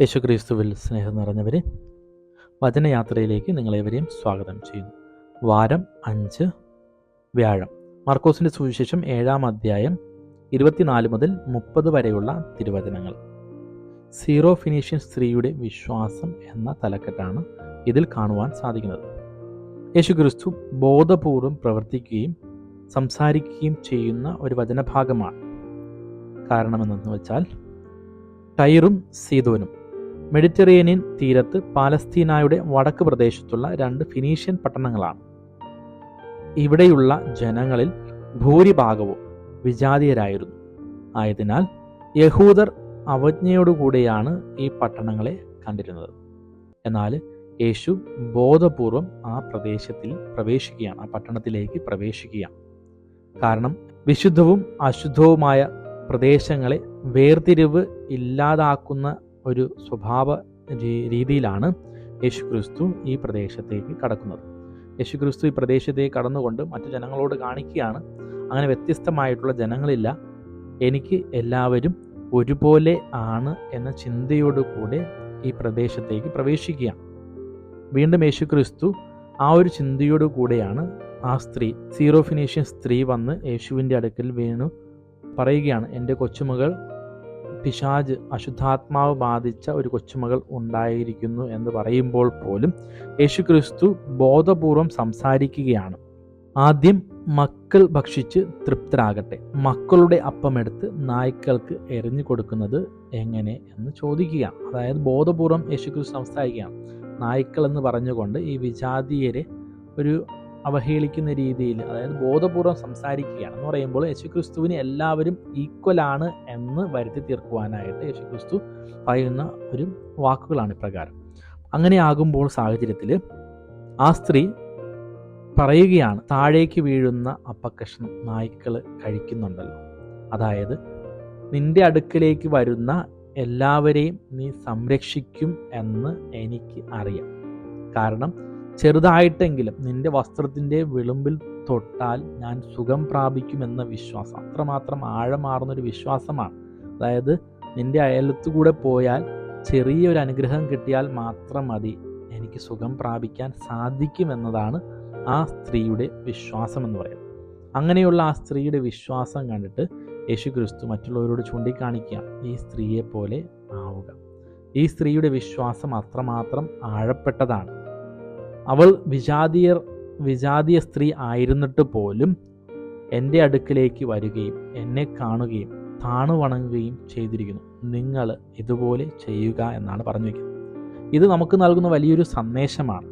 യേശുക്രിസ്തുവിൽ സ്നേഹം നിറഞ്ഞവരെ വചനയാത്രയിലേക്ക് നിങ്ങളേവരെയും സ്വാഗതം ചെയ്യുന്നു. വാരം അഞ്ച് വ്യാഴം. മാർക്കോസിന്റെ സുവിശേഷം ഏഴാം അധ്യായം ഇരുപത്തിനാല് മുതൽ മുപ്പത് വരെയുള്ള തിരുവചനങ്ങൾ. സീറോ ഫിനീഷ്യൻ സ്ത്രീയുടെ വിശ്വാസം എന്ന തലക്കെട്ടാണ് ഇതിൽ കാണുവാൻ സാധിക്കുന്നത്. യേശുക്രിസ്തു ബോധപൂർവം പ്രവർത്തിക്കുകയും സംസാരിക്കുകയും ചെയ്യുന്ന ഒരു വചനഭാഗമാണ്. കാരണമെന്നു വെച്ചാൽ ടൈറും സീതോനും മെഡിറ്ററേനിയൻ തീരത്ത് പാലസ്തീനായുടെ വടക്ക് പ്രദേശത്തുള്ള രണ്ട് ഫിനീഷ്യൻ പട്ടണങ്ങളാണ്. ഇവിടെയുള്ള ജനങ്ങളിൽ ഭൂരിഭാഗവും വിജാതീയരായിരുന്നു. ആയതിനാൽ യഹൂദർ അവജ്ഞയോടുകൂടിയാണ് ഈ പട്ടണങ്ങളെ കണ്ടിരുന്നത്. എന്നാൽ യേശു ബോധപൂർവം ആ പ്രദേശത്തിൽ പ്രവേശിക്കുകയാണ് ആ പട്ടണത്തിലേക്ക് പ്രവേശിക്കുകയാണ്. കാരണം വിശുദ്ധവും അശുദ്ധവുമായ പ്രദേശങ്ങളെ വേർതിരിവ് ഇല്ലാതാക്കുന്ന ഒരു സ്വഭാവ രീതിയിലാണ് യേശുക്രിസ്തു ഈ പ്രദേശത്തേക്ക് കടക്കുന്നത്. യേശുക്രിസ്തു ഈ പ്രദേശത്തേക്ക് കടന്നുകൊണ്ട് മറ്റു ജനങ്ങളോട് കാണിക്കുകയാണ് അങ്ങനെ വ്യത്യസ്തമായിട്ടുള്ള ജനങ്ങളില്ല. എനിക്ക് എല്ലാവരും ഒരുപോലെ ആണ് എന്ന ചിന്തയോടുകൂടെ ഈ പ്രദേശത്തേക്ക് പ്രവേശിക്കുകയാണ്. വീണ്ടും യേശുക്രിസ്തു ആ ഒരു ചിന്തയോടു കൂടെയാണ് ആ സ്ത്രീ സീറോ ഫിനീഷ്യൻ സ്ത്രീ വന്ന് യേശുവിന്റെ അടുക്കൽ വീണു പറയുകയാണ് എന്റെ കൊച്ചുമകൾ പിശാജ് അശുദ്ധാത്മാവ് ബാധിച്ച ഒരു കൊച്ചുമകൾ ഉണ്ടായിരിക്കുന്നു എന്ന് പറയുമ്പോൾ പോലും യേശുക്രിസ്തു ബോധപൂർവം സംസാരിക്കുകയാണ്. ആദ്യം മക്കൾ ഭക്ഷിച്ച് തൃപ്തരാകട്ടെ. മക്കളുടെ അപ്പമെടുത്ത് നായ്ക്കൾക്ക് എറിഞ്ഞു കൊടുക്കുന്നത് എങ്ങനെ എന്ന് ചോദിക്കുക അതായത് ബോധപൂർവം യേശുക്രിസ്തു സംസാരിക്കുകയാണ്. നായ്ക്കൾ എന്ന് പറഞ്ഞുകൊണ്ട് ഈ വിജാതീയരെ ഒരു അവഹേളിക്കുന്ന രീതിയിൽ അതായത് ബോധപൂർവം സംസാരിക്കുകയാണ് എന്ന് പറയുമ്പോൾ യേശുക്രിസ്തുവിന് എല്ലാവരും ഈക്വലാണ് എന്ന് വരുത്തി തീർക്കുവാനായിട്ട് യേശുക്രിസ്തു പറയുന്ന ഒരു വാക്കുകളാണ് ഇപ്രകാരം. അങ്ങനെ ആകുമ്പോൾ സാഹചര്യത്തിൽ ആ സ്ത്രീ പറയുകയാണ് താഴേക്ക് വീഴുന്ന അപ്പക്കഷ്ണം നായ്ക്കൾ കഴിക്കുന്നുണ്ടല്ലോ. അതായത് നിന്റെ അടുക്കിലേക്ക് വരുന്ന എല്ലാവരെയും നീ സംരക്ഷിക്കും എന്ന് എനിക്ക് അറിയാം. കാരണം ചെറുതായിട്ടെങ്കിലും നിന്റെ വസ്ത്രത്തിന്റെ വിളുമ്പിൽ തൊട്ടാൽ ഞാൻ സുഖം പ്രാപിക്കുമെന്ന വിശ്വാസം. അത്രമാത്രം ആഴമാർന്നൊരു വിശ്വാസമാണ്. അതായത് നിന്റെ അയലത്തുകൂടെ പോയാൽ ചെറിയൊരു അനുഗ്രഹം കിട്ടിയാൽ മാത്രം മതി. എനിക്ക് സുഖം പ്രാപിക്കാൻ സാധിക്കുമെന്നതാണ് ആ സ്ത്രീയുടെ വിശ്വാസം എന്ന് പറയുന്നത്. അങ്ങനെയുള്ള ആ സ്ത്രീയുടെ വിശ്വാസം കണ്ടിട്ട് യേശു ക്രിസ്തു മറ്റുള്ളവരോട് ചൂണ്ടിക്കാണിക്കുക ഈ സ്ത്രീയെ പോലെ ആവുക. ഈ സ്ത്രീയുടെ വിശ്വാസം അത്രമാത്രം ആഴപ്പെട്ടതാണ്. അവൾ വിജാതീയർ വിജാതീയ സ്ത്രീ ആയിരുന്നിട്ട് പോലും എന്റെ അടുക്കിലേക്ക് വരികയും എന്നെ കാണുകയും താണു വണങ്ങുകയും ചെയ്തിരിക്കുന്നു. നിങ്ങൾ ഇതുപോലെ ചെയ്യുക എന്നാണ് പറഞ്ഞു വയ്ക്കുന്നത് ഇത് നമുക്ക് നൽകുന്ന വലിയൊരു സന്ദേശമാണ്.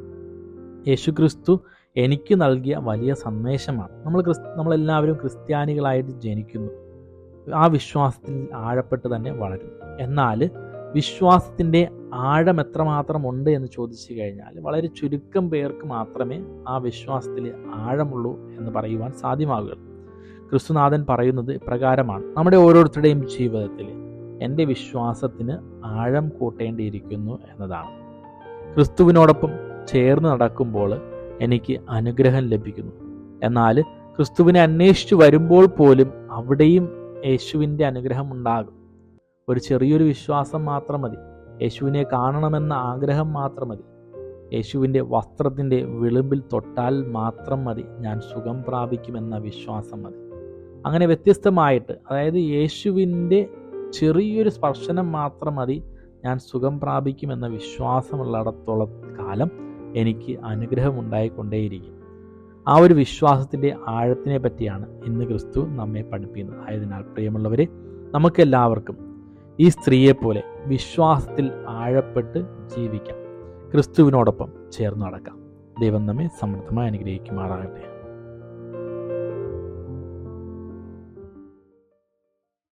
യേശുക്രിസ്തു എനിക്ക് നൽകിയ വലിയ സന്ദേശമാണ്. നമ്മൾ ക്രിസ് നമ്മളെല്ലാവരും ക്രിസ്ത്യാനികളായിട്ട് ജനിക്കുന്നു. ആ വിശ്വാസത്തിൽ ആഴപ്പെട്ട് തന്നെ വളരും എന്നാൽ വിശ്വാസത്തിന്റെ ആഴം എത്രമാത്രം ഉണ്ട് എന്ന് ചോദിച്ചു കഴിഞ്ഞാൽ വളരെ ചുരുക്കം പേർക്ക് മാത്രമേ ആ വിശ്വാസത്തിൽ ആഴമുള്ളൂ എന്ന് പറയുവാൻ സാധ്യമാകുകയുള്ളൂ ക്രിസ്തുനാഥൻ പറയുന്നത് ഇപ്രകാരമാണ്. നമ്മുടെ ഓരോരുത്തരുടെയും ജീവിതത്തിൽ എന്റെ വിശ്വാസത്തിന് ആഴം കൂട്ടേണ്ടിയിരിക്കുന്നു എന്നതാണ്. ക്രിസ്തുവിനോടൊപ്പം ചേർന്ന് നടക്കുമ്പോൾ എനിക്ക് അനുഗ്രഹം ലഭിക്കുന്നു. എന്നാൽ ക്രിസ്തുവിനെ അന്വേഷിച്ചു വരുമ്പോൾ പോലും അവിടെയും യേശുവിന്റെ അനുഗ്രഹം ഉണ്ടാകും. ഒരു ചെറിയൊരു വിശ്വാസം മാത്രം മതി. യേശുവിനെ കാണണമെന്ന ആഗ്രഹം മാത്രം മതി. യേശുവിന്റെ വസ്ത്രത്തിന്റെ വിളിമ്പിൽ തൊട്ടാൽ മാത്രം മതി. ഞാൻ സുഖം പ്രാപിക്കുമെന്ന വിശ്വാസം മതി. അങ്ങനെ വ്യത്യസ്തമായിട്ട് അതായത് യേശുവിന്റെ ചെറിയൊരു സ്പർശനം മാത്രം മതി. ഞാൻ സുഖം പ്രാപിക്കുമെന്ന വിശ്വാസമുള്ളിടത്തോളം കാലം എനിക്ക് അനുഗ്രഹം ഉണ്ടായിക്കൊണ്ടേയിരിക്കും ആ ഒരു വിശ്വാസത്തിന്റെ ആഴത്തിനെ പറ്റിയാണ് ഇന്ന് ക്രിസ്തു നമ്മെ പഠിപ്പിക്കുന്നത്. ആയതിനാൽ പ്രിയമുള്ളവരെ നമുക്കെല്ലാവർക്കും ഈ സ്ത്രീയെപ്പോലെ വിശ്വാസത്തിൽ ആഴപ്പെട്ട് ജീവിക്കാം. ക്രിസ്തുവിനോടൊപ്പം ചേർന്ന് നടക്കാം. ദൈവം നമ്മെ സമൃദ്ധമായി അനുഗ്രഹിക്കുമാറാകട്ടെ.